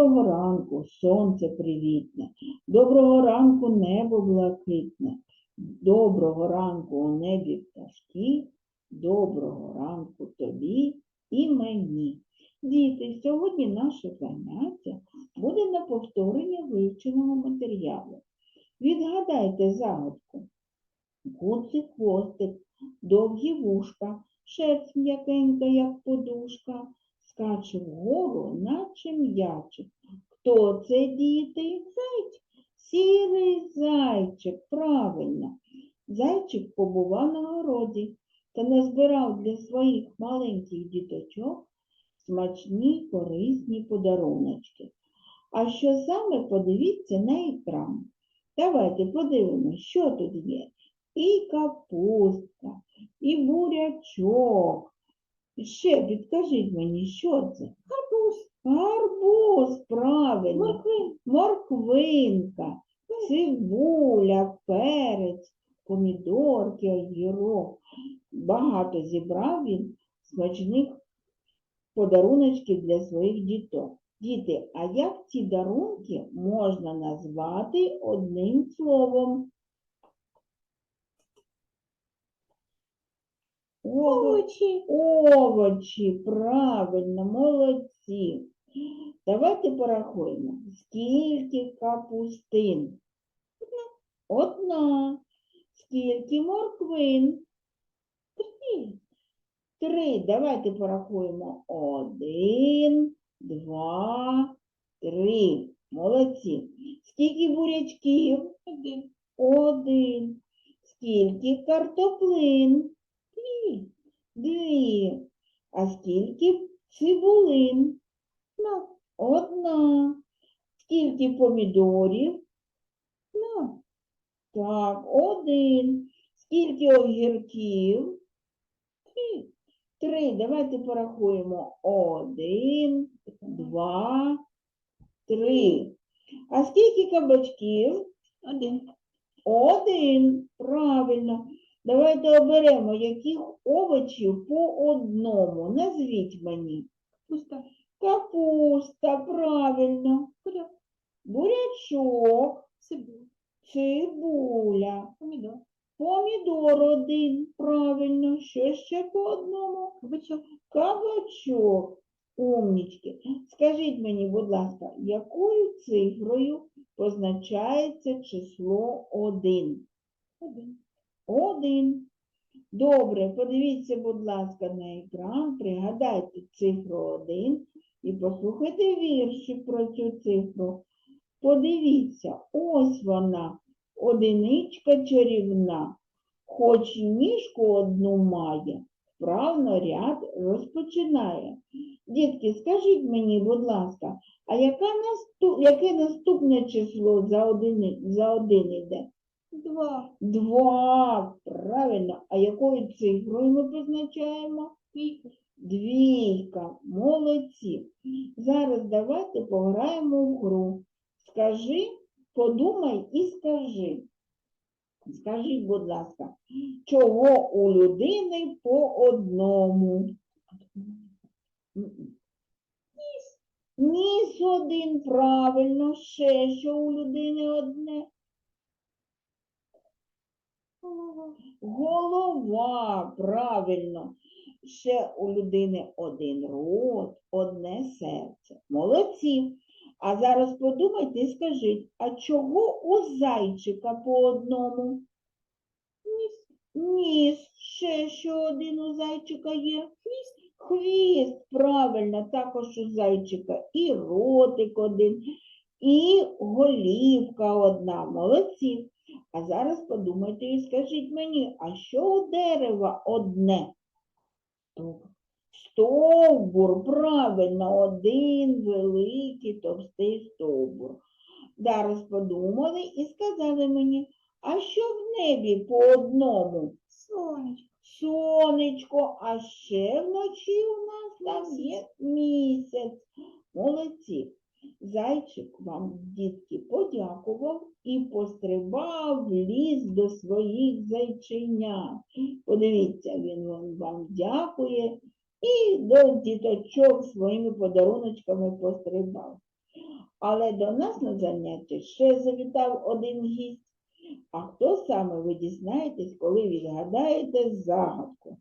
Доброго ранку, сонце привітне, доброго ранку небо блакитне, доброго ранку у небі пташки, доброго ранку тобі і мені. Діти, сьогодні наше заняття буде на повторення вивченого матеріалу. Відгадайте загадку. Куцик хвостик, довгі вушка, шерсть м'якенька, як подушка, скаче вгору, наче м'ячик. Хто це діти? Зайчик. Сірий зайчик, правильно. Зайчик побував на городі та назбирав для своїх маленьких діточок смачні корисні подаруночки. А що саме подивіться на екран. Давайте подивимося, що тут є. І капустка, і бурячок. Ще підкажіть мені, що це? Гарбуз. Гарбуз, правильно. Морквинка, цибуля, перець, помідорки, огірок. Багато зібрав він смачних подаруночків для своїх діток. Діти, а як ці дарунки можна назвати одним словом? Овочі. Овочі, правильно, молодці. Давайте порахуємо, скільки капустин? Одна. Скільки морквин? Три. Три. Давайте порахуємо. Один, два, три. Молодці. Скільки бурячків? Один. Скільки картоплин? Дві. А скільки цибулин? Ну, одна. Скільки помідорів? Ну, так, один. Скільки огірків? Три. Три. Давайте порахуємо. Один, два, три. А скільки кабачків? Один. Один. Правильно. Давайте оберемо, яких овочів по одному. Назвіть мені. Капуста. Капуста, правильно. Бурячок. Цибуля. Помідор. Помідор один, правильно. Що ще по одному? Кабачок. Кабачок. Умнічки. Скажіть мені, будь ласка, якою цифрою позначається число один? Один. Один. Добре, подивіться, будь ласка, на екран, пригадайте цифру один і послухайте вірші про цю цифру. Подивіться, ось вона, одиничка чарівна, хоч і ніжку одну має, вправно ряд розпочинає. Дітки, скажіть мені, будь ласка, а яка наступ... яке наступне число за один, за один іде? Два. Два, правильно. А якою цифрою ми позначаємо? Двійка. Молодці. Зараз давайте пограємо в гру. Скажи, подумай і скажи. Скажіть, будь ласка, чого у людини по одному? Ніс. Ніс один, правильно, ще що у людини одне. Голова, правильно. Ще у людини один рот, одне серце. Молодці. А зараз подумайте і скажіть, а чого у зайчика по одному? Ніс. Ніс. Ще що один у зайчика є? Хвіст. Хвіст, правильно, також у зайчика. І ротик один, і голівка одна. Молодці. А зараз подумайте і скажіть мені, а що у дерева одне? Стовбур. Правильно, один великий товстий стовбур. Зараз подумали і сказали мені, а що в небі по одному? Сонечко. Сонечко, а ще вночі у нас там є місяць. Молодці. Зайчик вам, дітки, подякував і пострибав в ліс до своїх зайченят. Подивіться, він вам, дякує і до діточок своїми подаруночками пострибав. Але до нас на заняття ще завітав один гість. А хто саме ви дізнаєтесь, коли відгадаєте загадку?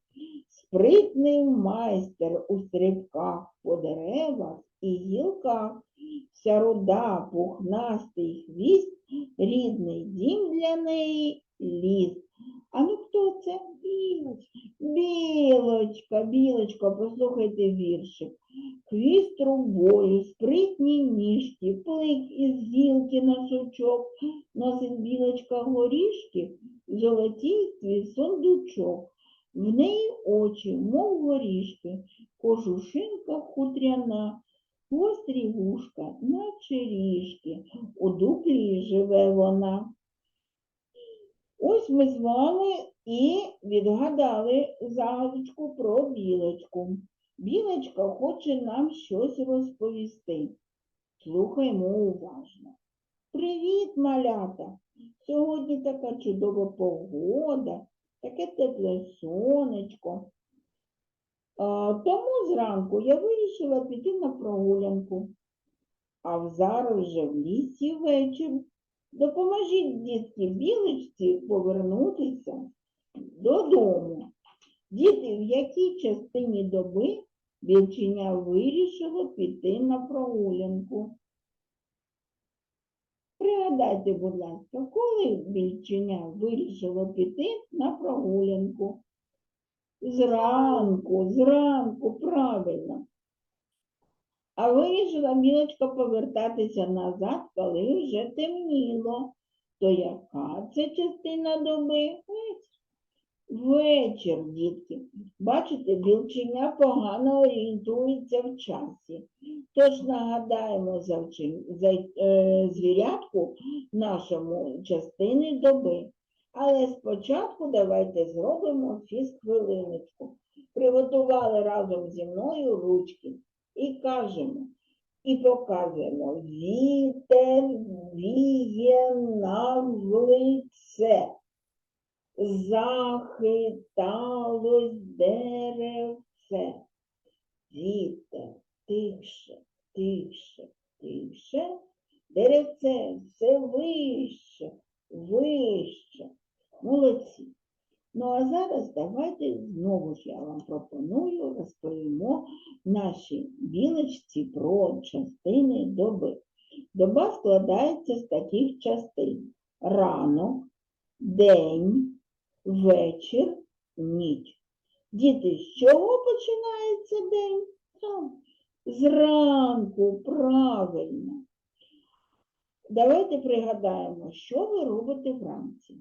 Спритний майстер у стрибках по деревах і гілках, вся руда, пухнастий хвіст, рідний дім для неї ліс. А ну хто це? Білочка. Білочка, білочка, послухайте віршик. Хвіст трубою, спритні ніжки, плик із гілки на сучок, носить білочка горішки, золотістий сундучок. В неї очі, мов горішки, кожушинка хутряна, гострі вушка, наче ріжки, у дуплі живе вона. Ось ми з вами і відгадали загадочку про білочку. Білочка хоче нам щось розповісти. Слухаймо уважно. Привіт, малята! Сьогодні така чудова погода, таке тепле сонечко. Тому зранку я вирішила піти на прогулянку. А зараз вже в лісі вечір. Допоможіть дітки білочці повернутися додому. Діти, в якій частині доби білченя вирішило піти на прогулянку? Пригадайте, будь ласка, коли більченя вирішило піти на прогулянку? Зранку, зранку, правильно. А вирішила білочка повертатися назад, коли вже темніло. То яка це частина доби? Вечір. Вечір, дітки. Бачите, білченя погано орієнтується в часі. Тож нагадаємо завчин- за, е, звірятку нашому частини доби. Але спочатку давайте зробимо фізхвилиночку. Приготували разом зі мною ручки і кажемо, і показуємо вітер віє нам в лице. Захиталось деревце. Вітер тихше, тихше, тихше. Деревце все вище, вище. Молодці. Ну а зараз давайте знову ж я вам пропоную розповімо нашій білочці про частини доби. Доба складається з таких частин: ранок, день, вечір, ніч. Діти, з чого починається день? Зранку, правильно. Давайте пригадаємо, що ви робите вранці.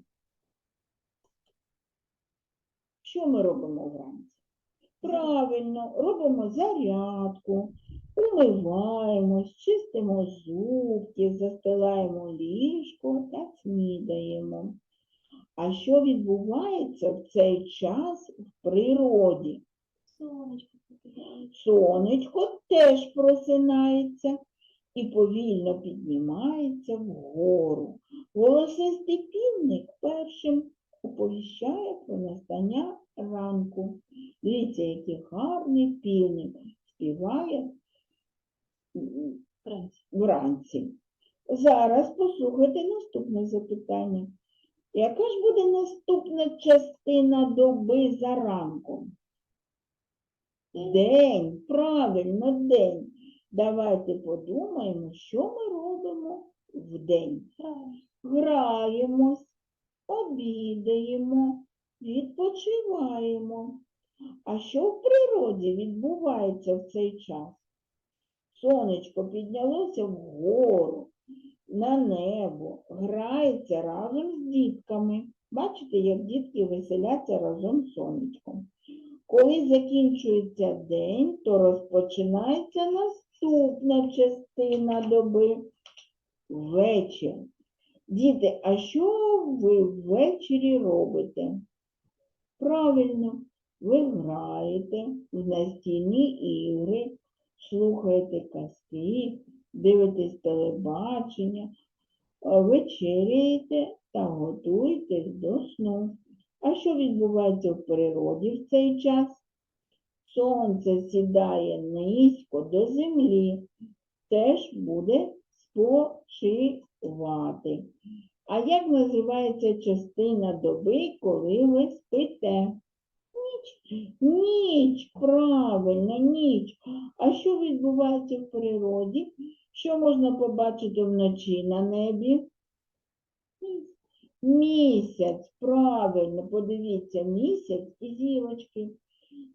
Що ми робимо вранці? Правильно, робимо зарядку, умиваємось, чистимо зубки, застилаємо ліжко та снідаємо. А що відбувається в цей час в природі? Сонечко. Сонечко теж просинається і повільно піднімається вгору. Голосистий півник першим оповіщає про настання ранку. Дивіться, який гарний півник співає Вранці. Зараз послухайте наступне запитання. Яка ж буде наступна частина доби за ранком? День, правильно, день. Давайте подумаємо, що ми робимо в день. Граємось, обідаємо, відпочиваємо. А що в природі відбувається в цей час? Сонечко піднялося вгору, на небо, грається разом з дітками. Бачите, як дітки веселяться разом з сонечком. Коли закінчується день, то розпочинається наступна частина доби вечір. Діти, а що ви ввечері робите? Правильно, ви граєте в настільні ігри, слухаєте казки, дивитесь телебачення, вечеряєте та готуєтесь до сну. А що відбувається в природі в цей час? Сонце сідає низько до землі, теж буде спочивати. А як називається частина доби, коли ви спите? Ніч. Ніч, правильно, ніч. А що відбувається в природі? Що можна побачити вночі на небі? Місяць, правильно, подивіться, місяць і зірочки.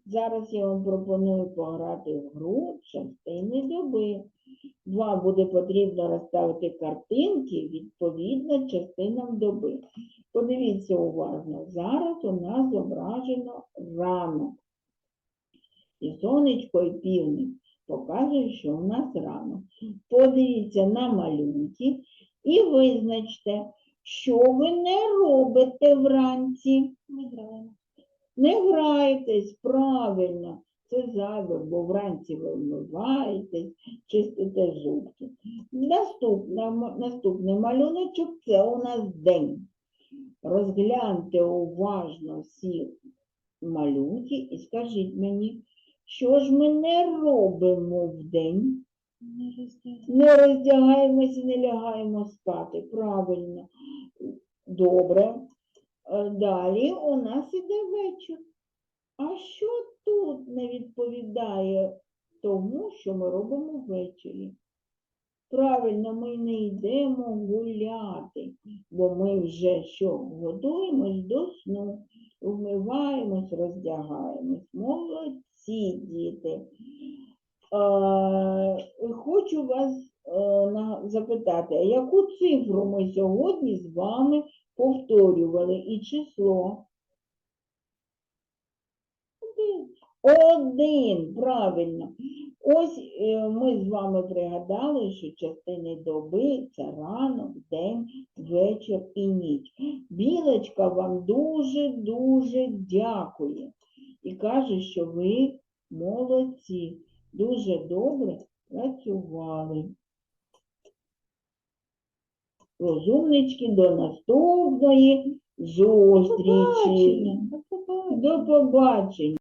Зараз я вам пропоную пограти в гру частини доби. Вам буде потрібно розставити картинки відповідно частинам доби. Подивіться уважно, зараз у нас зображено ранок. І сонечко, і півник показує, що у нас ранок. Подивіться на малюнки і визначте, що ви не робите вранці. Не грайтесь правильно, це зайве, бо вранці ви вмиваєтесь, чистите зубки. Наступна, наступний малюночок це у нас день. Розгляньте уважно всі малюнки і скажіть мені, що ж ми не робимо в день? Не роздягаємося, не лягаємо спати. Правильно. Добре. Е, Далі у нас іде вечір. А що тут не відповідає тому, що ми робимо ввечері? Правильно, ми не йдемо гуляти, бо ми вже що готуємось до сну, вмиваємось, роздягаємось. Молодці, діти. Е, Хочу вас е, запитати, яку цифру ми сьогодні з вами повторювали і число? Один. Правильно. Ось е, ми з вами пригадали, що частини доби це ранок, день, вечір і ніч. Білочка вам дуже-дуже дякує і каже, що ви молодці, дуже добре працювали. Розумнички, до наступної зустрічі. До побачення. До побачення.